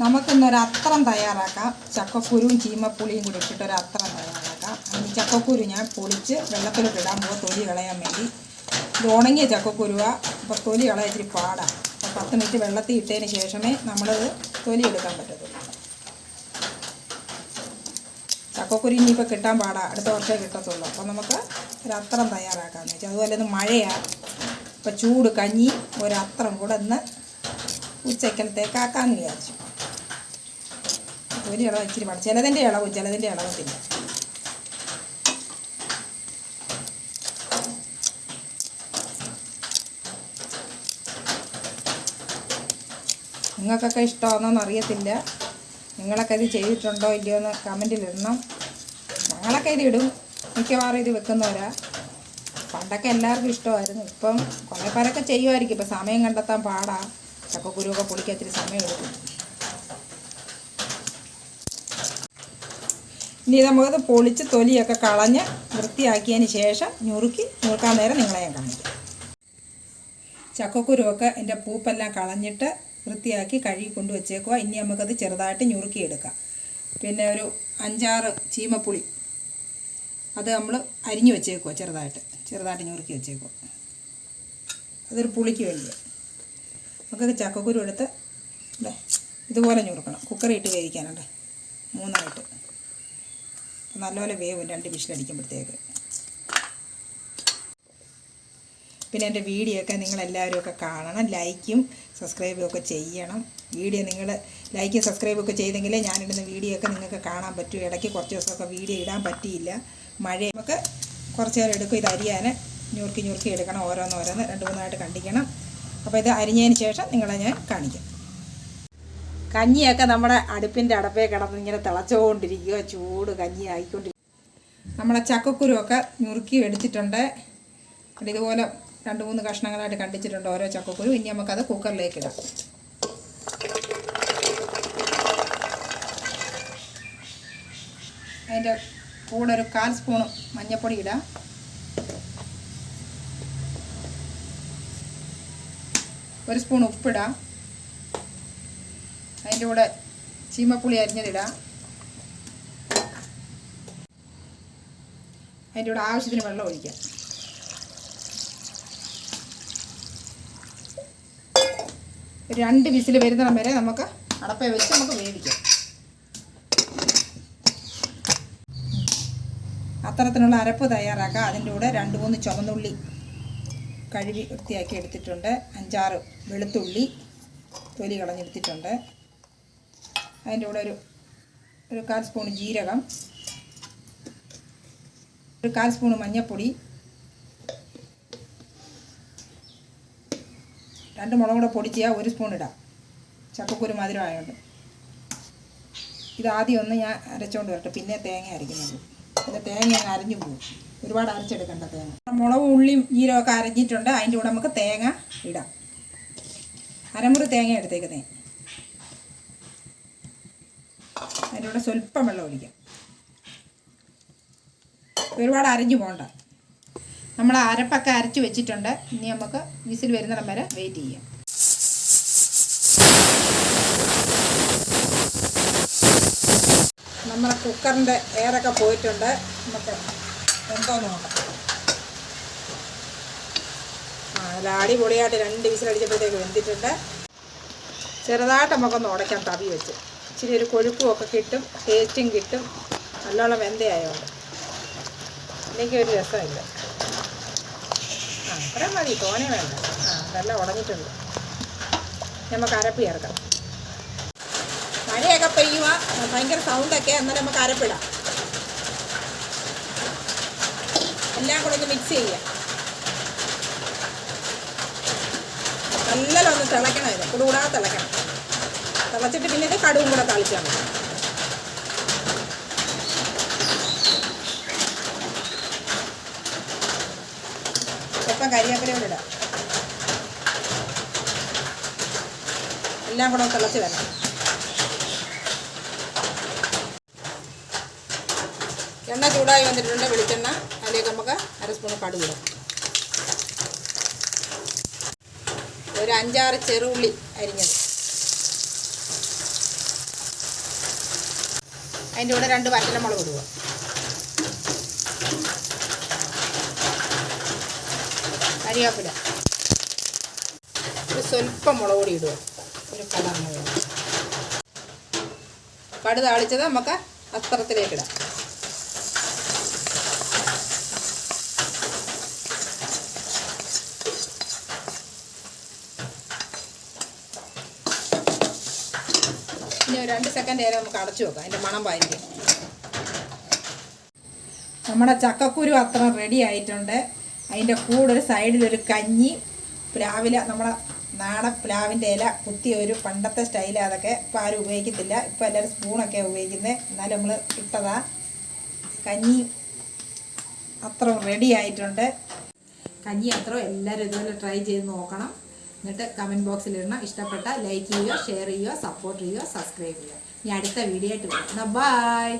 നമുക്കിന്നൊരു അത്രം തയ്യാറാക്കാം. ചക്കക്കുരുവും ചീമപ്പുളിയും കൂടി ഇട്ടിട്ട് ഒരു അത്രം തയ്യാറാക്കാം ചക്കക്കുരു ഞാൻ പൊളിച്ച് വെള്ളത്തിലോട്ട് ഇടാൻ പോകുക തൊലി കളയാൻ വേണ്ടി. ഇത് ഉണങ്ങിയ ചക്കക്കുരുവാ. അപ്പോൾ തൊലി കളയാൻ ഇച്ചിരി പാടാണ് അപ്പോൾ പത്ത് മിനിറ്റ് വെള്ളത്തിൽ ഇട്ടതിന് ശേഷമേ നമ്മളത് തൊലി എടുക്കാൻ പറ്റത്തുള്ളൂ. ചക്കക്കുരു ഇനിയിപ്പോൾ കിട്ടാൻ പാടാണ് അടുത്ത വർഷമേ കിട്ടത്തുള്ളൂ. അപ്പോൾ നമുക്ക് ഒരു അത്രം തയ്യാറാക്കാമെന്ന് വെച്ചാൽ അതുപോലെ ഇത് മഴയാണ് ഇപ്പോൾ ചൂട് കഞ്ഞി ഒരത്രം കൂടെ ഇന്ന് ഉച്ചക്കലത്തേക്കാക്കാമെന്ന് വിചാരിച്ചു. ഒരു ഇളവ് ഇച്ചിരി പാടും ചിലതിന്റെ ഇളവ് ചിലതിന്റെ ഇളവത്തില്ല നിങ്ങൾക്കൊക്കെ ഇഷ്ടമാണെന്നൊന്നും അറിയത്തില്ല. നിങ്ങളൊക്കെ ഇത് ചെയ്തിട്ടുണ്ടോ ഇല്ലയോ എന്ന് കമന്റിൽ ഇടണം. ഞങ്ങളൊക്കെ ഇത് ഇടും. മിക്കവാറും ഇത് വെക്കുന്നവരാ. പണ്ടൊക്കെ എല്ലാവർക്കും ഇഷ്ടമായിരുന്നു. ഇപ്പം കുറേ പേരൊക്കെ ചെയ്യുമായിരിക്കും. ഇപ്പം സമയം കണ്ടെത്താൻ പാടാ. ചക്കക്കുരുവൊക്കെ പൊളിക്കാൻ ഇത്തിരി സമയം എടുക്കും ഇനി നമുക്കത് പൊളിച്ച് തൊലിയൊക്കെ കളഞ്ഞ് വൃത്തിയാക്കിയതിന് ശേഷം ഞുറുക്കി ഞുറുക്കാൻ നേരം നിങ്ങളെ ഞാൻ കാണിക്കും. ചക്കക്കുരുവൊക്കെ എന്റെ പൂപ്പെല്ലാം കളഞ്ഞിട്ട് വൃത്തിയാക്കി കഴുകി കൊണ്ട് വെച്ചേക്കുക ഇനി നമുക്കത് ചെറുതായിട്ട് ഞുറുക്കിയെടുക്കാം. പിന്നെ ഒരു അഞ്ചാറ് ചീമപ്പുളി. അത് നമ്മൾ അരിഞ്ഞു വെച്ചേക്കുക ചെറുതായിട്ട്. ചെറുതായിട്ട് ഞുറുക്കി വെച്ചേക്കുക. അതൊരു പുളിക്ക് വേണ്ടി നമുക്കത് ചക്കക്കുരു എടുത്ത് ഇതുപോലെ ഞുറുക്കണം. കുക്കറിയിട്ട് വേവിക്കാനുണ്ട്. മൂന്നായിട്ട്. നല്ലപോലെ വേവും രണ്ട് വിഷിലടിക്കുമ്പോഴത്തേക്ക്. പിന്നെ എന്റെ വീഡിയോ ഒക്കെ നിങ്ങളെല്ലാവരും ഒക്കെ കാണണം ലൈക്കും സബ്സ്ക്രൈബും ഒക്കെ ചെയ്യണം. വീഡിയോ നിങ്ങൾ ലൈക്കും സബ്സ്ക്രൈബും ഒക്കെ ചെയ്തെങ്കിലേ ഞാനിടുന്ന വീഡിയോ ഒക്കെ നിങ്ങൾക്ക് കാണാൻ പറ്റും. ഇടയ്ക്ക് കുറച്ച് ദിവസമൊക്കെ വീഡിയോ ഇടാൻ പറ്റിയില്ല. മഴ നമുക്ക് കുറച്ച് നേരം എടുക്കും. ഇത് അരിയാൻ ഞുറുക്കി ഞുറുക്കി എടുക്കണം ഓരോന്നോരോന്ന് രണ്ട് മൂന്നായിട്ട് കണ്ടിക്കണം. അപ്പോൾ ഇത് അരിഞ്ഞതിന് ശേഷം നിങ്ങളെ ഞാൻ കാണിക്കാം. കഞ്ഞിയൊക്കെ നമ്മുടെ അടുപ്പിന്റെ അടപ്പേ കിടന്ന് ഇങ്ങനെ തിളച്ചുകൊണ്ടിരിക്കുക ചൂട് കഞ്ഞി ആയിക്കൊണ്ടിരിക്കുക നമ്മളെ ചക്കക്കുരുവൊക്കെ ഞുറുക്കി എടുത്തിട്ടുണ്ട്. ഇതുപോലെ രണ്ട് മൂന്ന് കഷ്ണങ്ങളായിട്ട് കണ്ടിച്ചിട്ടുണ്ട് ഓരോ ചക്കക്കുരു. ഇനി നമുക്കത് കുക്കറിലേക്ക് ഇടാം. അതിന്റെ കൂടെ ഒരു കാൽ സ്പൂൺ മഞ്ഞൾപ്പൊടി ഇടാം. ഒരു സ്പൂൺ ഉപ്പിടാം. അതിന്റെ കൂടെ ചീമപ്പുളി അരിഞ്ഞതിടാം. അതിന്റെ കൂടെ ആവശ്യത്തിന് വെള്ളം ഒഴിക്കാം. രണ്ട് വിസിൽ വരുന്നിടം വരെ നമുക്ക് അടപ്പ വെച്ച് നമുക്ക് വേവിക്കാം. അത്തരത്തിനുള്ള അരപ്പ് തയ്യാറാക്കാം. അതിന്റെ കൂടെ രണ്ട് മൂന്ന് ചുവന്നുള്ളി കഴുകി വൃത്തിയാക്കി എടുത്തിട്ടുണ്ട്. അഞ്ചാറ് വെളുത്തുള്ളി തൊലി കളഞ്ഞെടുത്തിട്ടുണ്ട്. അതിന്റെ കൂടെ ഒരു ഒരു കാൽ സ്പൂൺ ജീരകം ഒരു കാൽ സ്പൂൺ മഞ്ഞൾപ്പൊടി രണ്ട് മുളക് കൂടെ പൊടിച്ചാൽ ഒരു സ്പൂൺ ഇടാം. ചക്കക്കുരു മധുരം ആയതുകൊണ്ട്. ഇത് ആദ്യം ഒന്ന് ഞാൻ അരച്ചുകൊണ്ട് വരട്ടെ. പിന്നെ തേങ്ങ അരയ്ക്കുന്നത് പിന്നെ തേങ്ങ അങ്ങ് അരഞ്ഞു പോകും. ഒരുപാട് അരച്ചെടുക്കണ്ട തേങ്ങ. മുളക് ഉള്ളിയും ജീരകമൊക്കെ അരഞ്ഞിട്ടുണ്ട്. അതിന്റെ കൂടെ നമുക്ക് തേങ്ങ ഇടാം. അരമുറി തേങ്ങ എടുത്തേക്കുന്നേ. അതിന്റെ കൂടെ സ്വല്പം വെള്ളം ഒഴിക്കാം. ഒരുപാട് അരഞ്ഞു പോകണ്ട നമ്മൾ അരപ്പൊക്കെ അരച്ച് വെച്ചിട്ടുണ്ട്. ഇനി നമുക്ക് വിസിൽ വരുന്നിടം വരെ വെയിറ്റ് ചെയ്യാം. നമ്മുടെ കുക്കറിന്റെ എയറൊക്കെ പോയിട്ടുണ്ട്. നമുക്ക് എന്തോ നോക്കാം. ആ നല്ല അടിപൊളിയായിട്ട് രണ്ട് വിസിലടിച്ചപ്പോഴത്തേക്ക് വെന്തിട്ടുണ്ട്. ചെറുതായിട്ട് നമുക്കൊന്ന് ഉടയ്ക്കാം തവി വെച്ച്. ഇച്ചിരി ഒരു കൊഴുപ്പും ഒക്കെ കിട്ടും ടേസ്റ്റും കിട്ടും. നല്ലോണം വെന്തയായതുകൊണ്ട് അല്ലെങ്കിൽ ഒരു രസമില്ല. ആ അത്രയും മതി. തോനെ വേണ്ട. ആ നല്ല ഉടഞ്ഞിട്ടുണ്ട് നമുക്ക് അരപ്പ് ചേർക്കാം. മഴയൊക്കെ പെയ്യുക ഭയങ്കര സൗണ്ടൊക്കെ എന്നാലും നമുക്ക് അരപ്പിടാം. എല്ലാം കൂടെ ഒന്ന് മിക്സ് ചെയ്യാം. നല്ലോണം തിളക്കണം ഇത് കൂടെ കൂടാതെ തിളയ്ക്കണം. തിളച്ചിട്ട് പിന്നെ ഇത് കടുവും കൂടെ തളിച്ചാൽ മതി. ഇപ്പം കരിയാപ്പില കൂടെ ഇടാം. എല്ലാം കൂടെ തിളച്ച് വരണം. എണ്ണ ചൂടായി വന്നിട്ടുണ്ട്. വെളിച്ചെണ്ണ. അതിലേക്ക് നമുക്ക് അര സ്പൂൺ കടുക് ഇടാം. ഒരു അഞ്ചാറ് ചെറുള്ളി അരിഞ്ഞത്. അതിന്റെ കൂടെ രണ്ട് വറ്റലമുളക് ഇടുക. കരിയാപ്പില. ഒരു സ്വല്പം മുളക് പൊടി ഇടുക. ഒരു കളറിന് വേണ്ടി കടു താളിച്ചത് നമുക്ക് അസ്ത്രത്തിലേക്ക് ഇനി രണ്ട് സെക്കൻഡ് നേരം നമുക്ക് അടച്ചു വെക്കാം. അതിന്റെ മണം പായിരിക്കും നമ്മുടെ ചക്കക്കുരു അത്ര റെഡി ആയിട്ടുണ്ട്. അതിന്റെ കൂടെ ഒരു സൈഡിലൊരു കഞ്ഞി പ്ലാവില നമ്മുടെ നാടൻ പ്ലാവിന്റെ ഇല കുത്തിയ ഒരു പണ്ടത്തെ സ്റ്റൈല അതൊക്കെ ഇപ്പോൾ ആരും ഉപയോഗിക്കത്തില്ല. ഇപ്പോൾ എല്ലാവരും സ്പൂണൊക്കെ ഉപയോഗിക്കുന്നത് എന്നാലും നമ്മൾ ഇട്ടതാ. കഞ്ഞി അത്ര റെഡി ആയിട്ടുണ്ട്. കഞ്ഞി അത്ര എല്ലാവരും ഇതുപോലെ ട്രൈ ചെയ്ത് നോക്കണം. എന്നിട്ട് കമന്റ് ബോക്സിൽ ഇടണം. ഇഷ്ടപ്പെട്ട ലൈക്ക് ചെയ്യുക ഷെയർ ചെയ്യുക സപ്പോർട്ട് ചെയ്യുക സബ്സ്ക്രൈബ് ചെയ്യുക. ഇനി അടുത്ത വീഡിയോ ആയിട്ട് വരാം. ബൈ